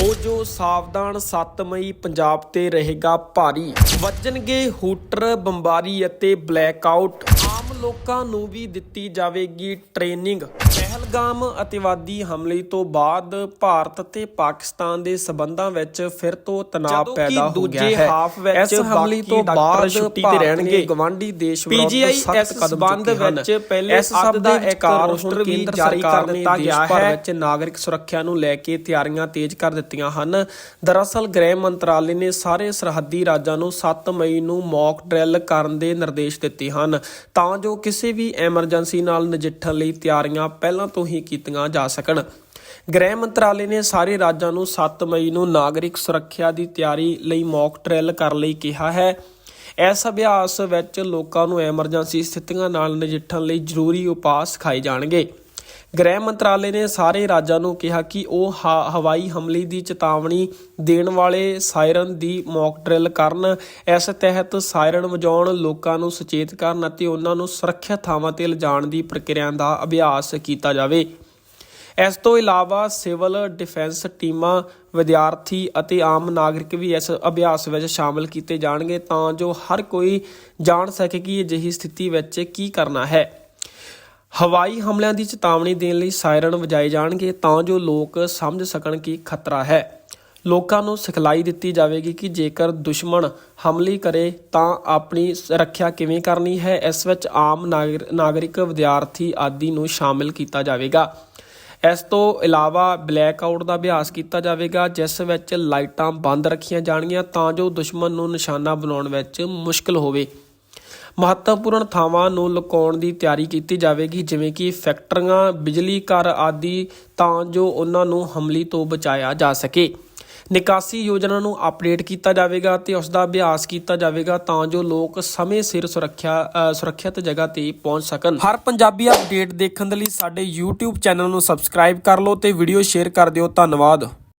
ਹੋ ਜੋ ਸਾਵਧਾਨ 7 ਮਈ ਪੰਜਾਬ ਤੇ ਰਹੇਗਾ ਭਾਰੀ। ਵੱਜਣਗੇ ਹੂਟਰ, ਬੰਬਾਰੀ ਅਤੇ ਬਲੈਕਆਊਟ ਆਮ ਲੋਕਾਂ ਨੂੰ ਵੀ ਦਿੱਤੀ ਜਾਵੇਗੀ ਟ੍ਰੇਨਿੰਗ। ਪਹਿਲਗਾਮ ਅਤਿਵਾਦੀ ਹਮਲੇ ਤੋਂ ਬਾਅਦ ਭਾਰਤ ਤੇ ਪਾਕਿਸਤਾਨ ਦੇ ਸਬੰਧਾਂ ਵਿੱਚ ਫਿਰ ਤੋਂ ਤਣਾਅ ਪੈਦਾ ਹੋ ਗਿਆ ਹੈ। ਇਸ ਹਮਲੇ ਤੋਂ ਬਾਅਦ ਛੁੱਟੀ ਤੇ ਰਹਿਣਗੇ। ਗਵਾਂਢੀ ਦੇਸ਼ PGI ਸਖਤ ਕਦਮ ਹਨ। ਵਿੱਚ ਪਹਿਲੇ ਇਸ ਸਭ ਦਾ ਇੱਕ ਰੋਸਟਰ ਵੀ ਜਾਰੀ ਕਰ ਦਿੱਤਾ ਗਿਆ ਹੈ। ਵਿੱਚ ਵਿੱਚ ਨਾਗਰਿਕ ਸੁਰੱਖਿਆ ਨੂੰ ਲੈ ਕੇ ਤਿਆਰੀਆਂ ਤੇਜ਼ ਕਰ ਦਿੱਤੀਆਂ ਹਨ। ਦਰਅਸਲ ਗ੍ਰਹਿ ਮੰਤਰਾਲੇ ਨੇ ਸਾਰੇ ਸਰਹੱਦੀ ਰਾਜਾਂ ਨੂੰ 7 ਮਈ ਨੂੰ ਮੌਕ ਡਰਿਲ ਕਰਨ ਦੇ ਨਿਰਦੇਸ਼ ਦਿੱਤੇ ਹਨ। ਤਾਂ ਜੋ ਕਿਸੇ ਵੀ ਐਮਰਜੈਂਸੀ ਨਾਲ ਨਜਿੱਠਣ ਲਈ ਤਿਆਰੀਆਂ ਪਹਿਲਾਂ ਤੋਂ ਹੀ ਕੀਤੀਆਂ ਜਾ ਸਕਣ। ਗ੍ਰਹਿ ਮੰਤਰਾਲੇ ਨੇ ਸਾਰੇ ਰਾਜਾਂ ਨੂੰ 7 ਮਈ ਨੂੰ ਨਾਗਰਿਕ ਸੁਰੱਖਿਆ ਦੀ ਤਿਆਰੀ ਲਈ ਮੌਕ ਡਰਿਲ ਕਰਨ ਲਈ ਕਿਹਾ ਹੈ। ਇਸ ਅਭਿਆਸ ਵਿੱਚ ਲੋਕਾਂ ਨੂੰ ਐਮਰਜੈਂਸੀ ਸਥਿਤੀਆਂ ਨਾਲ ਨਜਿੱਠਣ ਲਈ ਜ਼ਰੂਰੀ ਉਪਾਅ ਸਿਖਾਏ ਜਾਣਗੇ। ਗ੍ਰਹਿ ਮੰਤਰਾਲੇ ਨੇ ਸਾਰੇ ਰਾਜਾਂ ਨੂੰ ਕਿਹਾ ਕਿ ਉਹ ਹ- ਹਵਾਈ ਹਮਲੇ ਦੀ ਚੇਤਾਵਨੀ ਦੇਣ ਵਾਲੇ ਸਾਇਰਨ ਦੀ ਮੌਕ ਡਰਿਲ ਕਰਨ। ਇਸ ਤਹਿਤ ਸਾਇਰਨ ਵਜਾਉਣ ਲੋਕਾਂ ਨੂੰ ਸੁਚੇਤ ਕਰਨ ਅਤੇ ਉਹਨਾਂ ਨੂੰ ਸੁਰੱਖਿਅਤ ਥਾਵਾਂ ਤੇ ਲਿਜਾਣ ਦੀ ਪ੍ਰਕਿਰਿਆ ਦਾ ਅਭਿਆਸ ਕੀਤਾ ਜਾਵੇ। ਇਸ ਤੋਂ ਇਲਾਵਾ ਸਿਵਲ ਡਿਫੈਂਸ ਟੀਮਾਂ, ਵਿਦਿਆਰਥੀ ਅਤੇ ਆਮ ਨਾਗਰਿਕ ਵੀ ਇਸ ਅਭਿਆਸ ਵਿੱਚ ਸ਼ਾਮਲ ਕੀਤੇ ਜਾਣਗੇ ਤਾਂ ਜੋ ਹਰ ਕੋਈ ਜਾਣ ਸਕੇ ਕਿ ਅਜਿਹੀ ਸਥਿਤੀ ਵਿੱਚ ਕੀ ਕਰਨਾ ਹੈ। ਹਵਾਈ ਹਮਲਿਆਂ ਦੀ ਚੇਤਾਵਨੀ ਦੇਣ ਲਈ ਸਾਇਰਨ ਵਜਾਏ ਜਾਣਗੇ ਤਾਂ ਜੋ ਲੋਕ ਸਮਝ ਸਕਣ ਕਿ ਖਤਰਾ ਹੈ। ਲੋਕਾਂ ਨੂੰ ਸਿਖਲਾਈ ਦਿੱਤੀ ਜਾਵੇਗੀ ਕਿ ਜੇਕਰ ਦੁਸ਼ਮਣ ਹਮਲੇ ਕਰੇ ਤਾਂ ਆਪਣੀ ਰੱਖਿਆ ਕਿਵੇਂ ਕਰਨੀ ਹੈ। ਇਸ ਵਿੱਚ ਆਮ ਨਾਗਰ- ਨਾਗਰਿਕ, ਵਿਦਿਆਰਥੀ ਆਦਿ ਨੂੰ ਸ਼ਾਮਿਲ ਕੀਤਾ ਜਾਵੇਗਾ। ਇਸ ਤੋਂ ਇਲਾਵਾ ਬਲੈਕ ਆਊਟ ਦਾ ਅਭਿਆਸ ਕੀਤਾ ਜਾਵੇਗਾ, ਜਿਸ ਵਿੱਚ ਲਾਈਟਾਂ ਬੰਦ ਰੱਖੀਆਂ ਜਾਣਗੀਆਂ ਤਾਂ ਜੋ ਦੁਸ਼ਮਣ ਨੂੰ ਨਿਸ਼ਾਨਾ ਬਣਾਉਣ ਵਿੱਚ ਮੁਸ਼ਕਲ ਹੋਵੇ। ਮਹੱਤਵਪੂਰਨ ਥਾਵਾਂ ਨੂੰ ਲੁਕਾਉਣ ਦੀ ਤਿਆਰੀ ਕੀਤੀ ਜਾਵੇਗੀ, ਜਿਵੇਂ ਕਿ ਫੈਕਟਰੀਆਂ, ਬਿਜਲੀ ਘਰ ਆਦਿ, ਤਾਂ ਜੋ ਉਹਨਾਂ ਨੂੰ ਹਮਲੇ ਤੋਂ ਬਚਾਇਆ ਜਾ ਸਕੇ। ਨਿਕਾਸੀ ਯੋਜਨਾ ਨੂੰ ਅਪਡੇਟ ਕੀਤਾ ਜਾਵੇਗਾ ਤੇ ਉਸ ਦਾ ਅਭਿਆਸ ਕੀਤਾ ਜਾਵੇਗਾ ਤਾਂ ਜੋ ਲੋਕ ਸਮੇਂ ਸਿਰ ਸੁਰੱਖਿਆ ਸੁਰੱਖਿਅਤ ਜਗ੍ਹਾ ਤੇ ਪਹੁੰਚ ਸਕਣ। ਹਰ ਪੰਜਾਬੀ ਅਪਡੇਟ ਦੇਖਣ ਦੇ ਲਈ ਸਾਡੇ YouTube ਚੈਨਲ ਨੂੰ ਸਬਸਕ੍ਰਾਈਬ ਕਰ ਲਓ ਤੇ ਵੀਡੀਓ ਸ਼ੇਅਰ ਕਰ ਦਿਓ। ਧੰਨਵਾਦ।